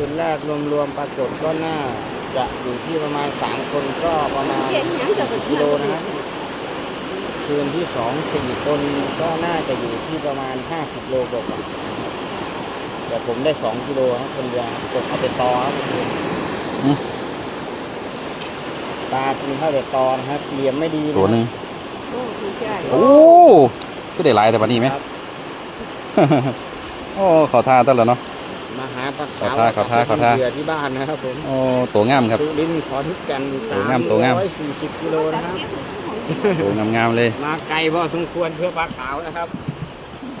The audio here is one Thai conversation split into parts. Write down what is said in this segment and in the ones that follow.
คืนแรกรวมๆปรากฏก็น่าจะอยู่ที่ประมาณสามคนก็ประมาณเห็นหยังจะเป็นกิโลนะครับคืนที่สองสี่คนก็น่าจะอยู่ที่ประมาณห้าสิบโลกว่าๆนะครับแต่ผมได้สองกิโลครับคนเดียวกดเข้าไปตอครับคุณผู้ชมอืมตากินเข้าไปตอนะครับเหลี่ยมไม่ดีะตัวหนึ่งโอ้ดีใจโอ้ก็ได้หลายแต่วันนี้ไหมครับโอ้เขาท่าตั้งแล้วเนาะ มาหาปลาขอท่าขอท่าขอท่าเหยื่อที่บ้านนะครับผมโอ้ตัวงามครับ สุรินทร์ขอนแก่นตัสาวงามมตัวงาม ร้อยสี่สิบกิโลนะครับ ตัวงามๆเลยมาไกลพอสมควรเพื่อปลาขาวนะครับ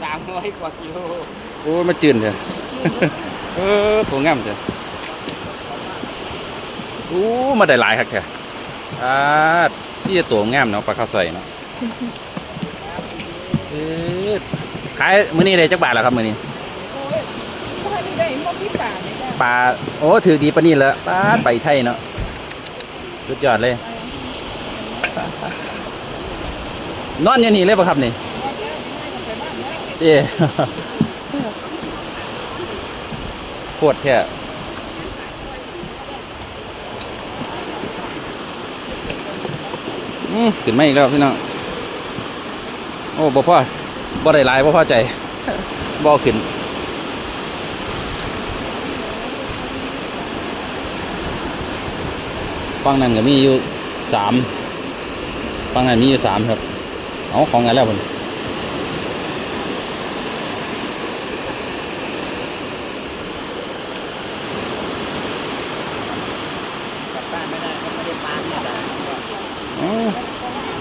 สามร้อยกว่ากิโลโอ้ยมาจืนเถอะ เออตัวงามเถอะโอ้มาได้หลายครับแค่อ่าที่จะตัวงามเนาะปลาข้าวใส่เนาะเออขายมื้อนี้ได้จักบาทแล้วครับมื้อนี้โอ้ยบ่ ป่าเลยจ้ะปลาโอ้ถือดีปะนี่แล้วปลาไปไทยเนาะสุดยอดเลย นอนอยู่นี่เลยปะครับนี่เอ๊ะโคตรแท้อืมขึ้นมาอีกแล้วพี่น้อง โอ้บ่พ่อบ่ได้ลายบ่พอใจบ่ขึ้น ฝั่งนั้นก็มีอยู่สามฝั่งนั้นมีอยู่สามครับ เอาของกันแล้วผมกลับบ้านไม่ได้ยนะอ๋อ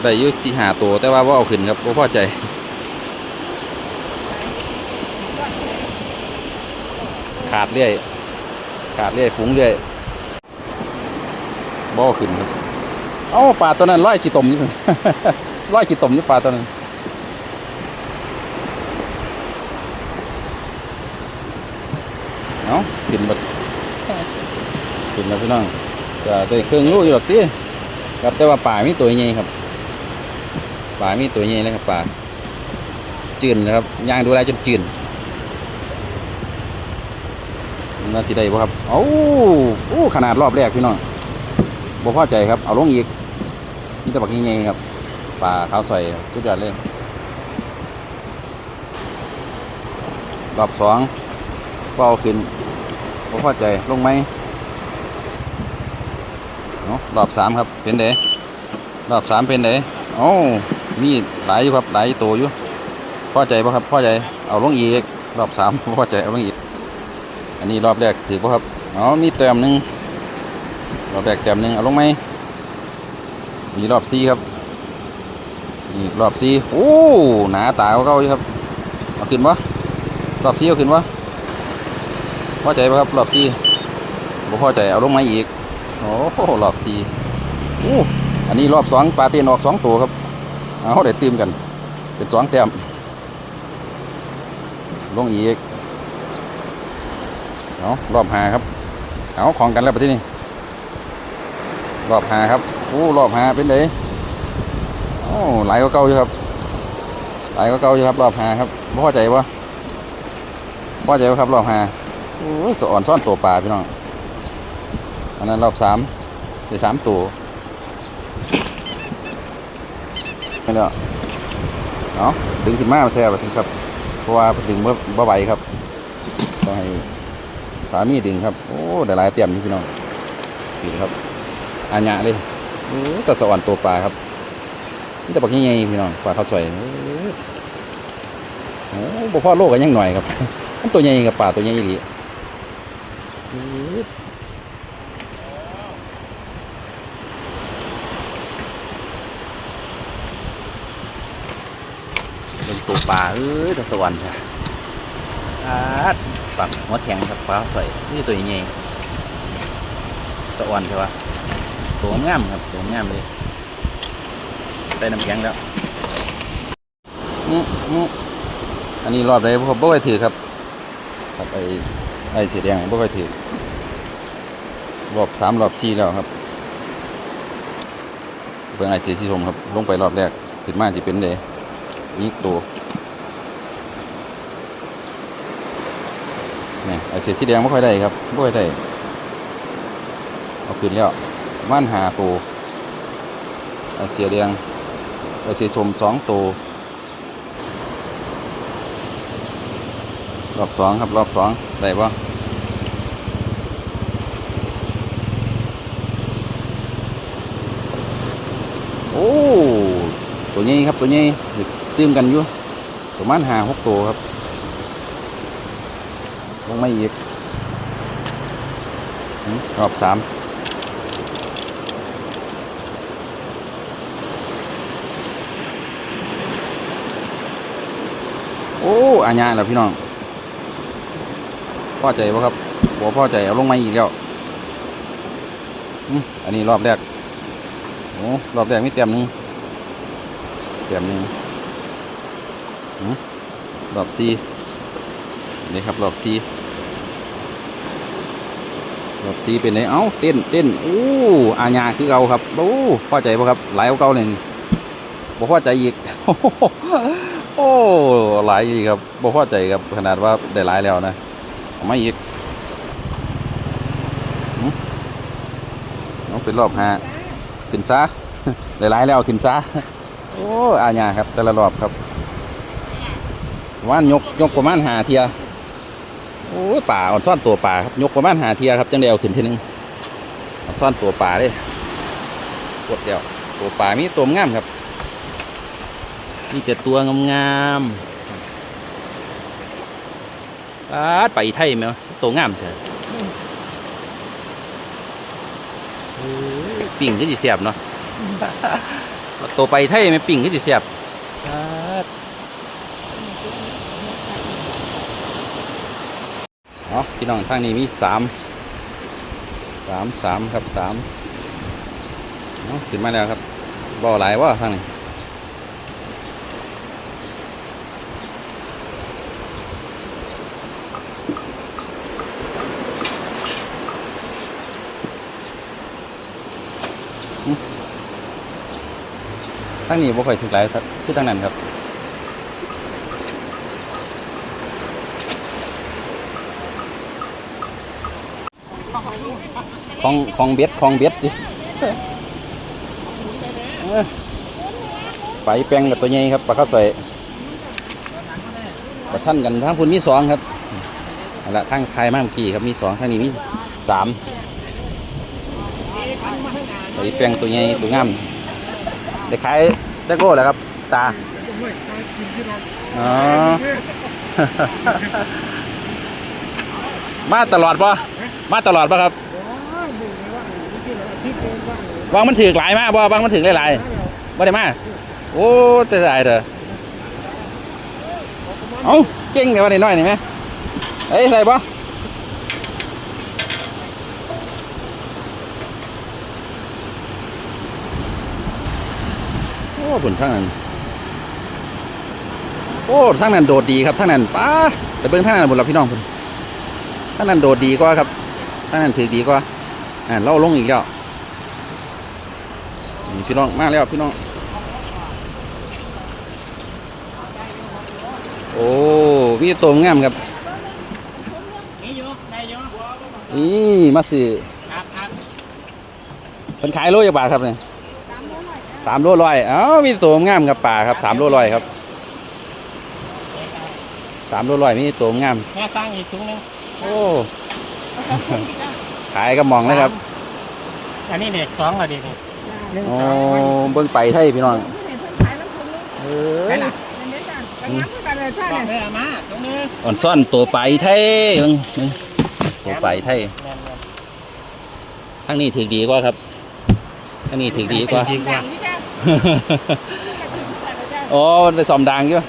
ได้ยสี่หาตัว แต่ว่าว่าเอาขึ้นครับบ่พอใจขาดเรื่อย ขาดเรื่อย ฟุ้งเรื่อย บ่ขึ้นครับเอ้าปลาตัวนั้นร้อยจีตมนี่เพิ่นร้อยจีตมนี่ปลาตัวนั้นเอ้าขึ้นบัดขึ้นแล้วพี่น้องก็ได้เครื่องรู้อยู่หรอกติครับแต่ว่าปลามีตัวใหญ่ครับปลามีตัวใหญ่เลยครับปลาจืนเลยครับย่างดูแลจนจืนน่าสิได้บ่ครับเอ้าโอ้ขนาดรอบแรกพี่น้อง บ่พอใจครับ เอาลงอีกนี่ตะบักใหญ่ๆครับปลาขาวใส่สุดยอดเลยรอบสองก็เอาขึ้นบ่พอใจลงไหมเนาะรอบสามครับเป็นเดรอบสามเป็นเดเอ้มีหลายอยู่ครับหลายตัวอยู่พอใจบ่ครับพอใจเอาลงอีกรอบสามพอใจเอาลงอีก อันนี้รอบแรกถือป่ะครับอ๋อมีแต้มหนึ่ง รอบแรกแต้มหนึ่งเอาลงไหมมีรอบซีครับนี่รอบซีโอ้หนาตาเก่าๆอยู่ครับเอาขึ้นวะรอบซีเอาขึ้นวะพอใจปะครับรอบซีบ่พอใจเอาลงมาอีกโอ้โหรอบซีโอ้อันนี้รอบสองปลาเตียนออกสองตัวครับเอาเดี๋ยวตื่มกัน เป็นสองแต้มลงอีกเอารอบหาครับเอาของกันแล้วไปที่นี่ รอบหาครับโอ้รอบหาเป็นไงโอ้หลายก็เก่าอยู่ครับ หลายก็เก่าอยู่ครับ รอบหาครับบ่พอใจปะพอใจปะครับ รอบหาโอ้ยสอ่อนซ่อนตัวปลาพี่น้องอันนั้นรอบสามได้สามตัวนี่แล้วเอาะดึงขึ้นมาแท้ไปถึงครับ เพราะว่าดึงเมื่อบ่ไหวครับต้องให้สามีดึงครับ โอ้ได้หลายเตรียมนี่พี่น้องนี่ครับ อาญะเลยแต่สวรรค์ตัวปลาครับนี่แต่ปักใหญ่ๆพี่น้องปลาข้าวสวยโอ้บ่พ่อโลกกันยังหน่อยครับมันตัวใหญ่กับปลาตัวใหญ่อีหลีเป็นตัวปลาเอ้ยต่สวรรค์ค่ะอาดปากหัวแข็งครับปลาสวยนี่ตัวใหญ่สะอ่อนใช่ปะ ตัวงามครับตัวงามเลยใส่น้ำแข็งแล้วอันนี้รอบใดผมบ่ค่อยถือครับครับไอ้ไอ้สีแดงบ่ค่อยถือรอบสามรอบสี่แล้วครับเบิ่งไอ้สีสีชมครับ ลงไปรอบแรกขึ้นมาจะเป็นเดนี่ตัวนี่ไอเสียสีแดงไม่ค่อยได้ครับไม่ค่อยได้ เอาขึ้นแล้ว ม่านหาตัวเสียแดงไอ้เสียสมสองตัวรอบสองครับ รอบสองได้ปะโอ้ ตัวนี้ครับตัวนี้ตื้มกันอยู่ประมาณหาหกตัวครับลงมาอีกรอบสามโอาญาแล้วพี่น้องพ่อใจปะครับบัวพอใจเอาลงมาอีกแล้วอันนี้รอบแรกโอ้รอบแรกมีเต็มหนึงเต็มหนึงหืมรอบสี่นี่ครับรอบสี่รอบสีเป็นไงเอ้าเต้นเต้นโอ้อาญาคือเอาครับโอ้พอใจป่ะครับหลายกว่าเก่าเลยนี่บ่พอใจอีก โอ้หลายอีกครับบ่พอใจครับขนาดว่าได้หลายแล้วนะเอามาอีกหึเอาเป็นรอบห้าขึ้นซะได้หลายแล้วขึ้นซะโอ้อาญาครับ แต่ละรอบครับว่านยกยกประมาณหาเทียโอ้ป่าอ่อนซ่อนตัวป่าครับยกประมาณหาเทียครับจังเดียวขึ้นทีนึงอ่อนซ่อนตัวป่าเลยกดเดียวตัวป่ามีตัวงามครับ มีแต่ตัวงามๆปาดไปไทยไหมวะตัวงามเถอะโอ้ยปิ่งก็จะเสียบเนาะตัวไปไทยไหมปิ่งก็จะเสียบปาดเนาะพี่น้องทางนี้มีสามสามสามครับสามเนาะขึ้นมาแล้วครับบ่อหลายว่าทางนี้ ทางนี้บ่ค่อยถึงหลายคือทางนั้นครับของของเบ็ดของเบ็ดดิไปแปลงกับตัวใหญ่ครับปลาข้าวใส่ปลาชั่นกันทั้งพุ่นมีสองครับนั่นละทั้งไทยมากเมื่อกี้ครับมีสองทั้งนี้มีสามไปแปลงตัวใหญ่ตัวงาม ได้ขายได้โก้แล้วครับ ตาอ๋อ มาตลอดปะมาตลอดปะครับวางมันถือหลายมากบ่วางมันถือหลายๆบ่ได้มาโอ้แต่ได้เถอะเอ้าเก่งแต่ว่าได้น้อยนี่ไหมเอ้ยใส่บ่โอ้บุญทั้งนั้น โอ้ทั้งนั้นโดดดีครับทั้งนั้นป้าแต่เบิ่งทั้งนั้นบุญเราพี่น้องพุ่นทั้งนั้นโดดดีกว่าครับทั้งนั้นถือดีกว่าอ่าเล่าลงอีกแล้วนี่พี่น้องมาแล้วพี่น้อง โอ้มีตัวงามครับนี่อยู่ได้อยู่นี่มาซื้อครับครับเป็นขายโลจักบาทครับเนี่ย สามโลร้อยเอ้ามีตัวงามครับป่าครับสามโลร้อยครับสามโลร้อยมีตัวงามแม่สร้างอีกถุงหนึงโอ้ขายกระมองเลยครับ อันนี้เด็กสองอะดิหนึ่งโอ้สองเบิ่งไปไทยพี่น้องเออได้ละกันเลยท่านบอกเนี่ยเลยเอามาถุงหนึงอ่อนซ่อนตัวไปไทยเบิ่งเบิ่งตัวไปไทยแม่นทั้งนี้ถือดีกว่าครับทั้งนี้ถือดีกว่า ดีกว่านี่จ้าโอ้ได้สอมดังอยู่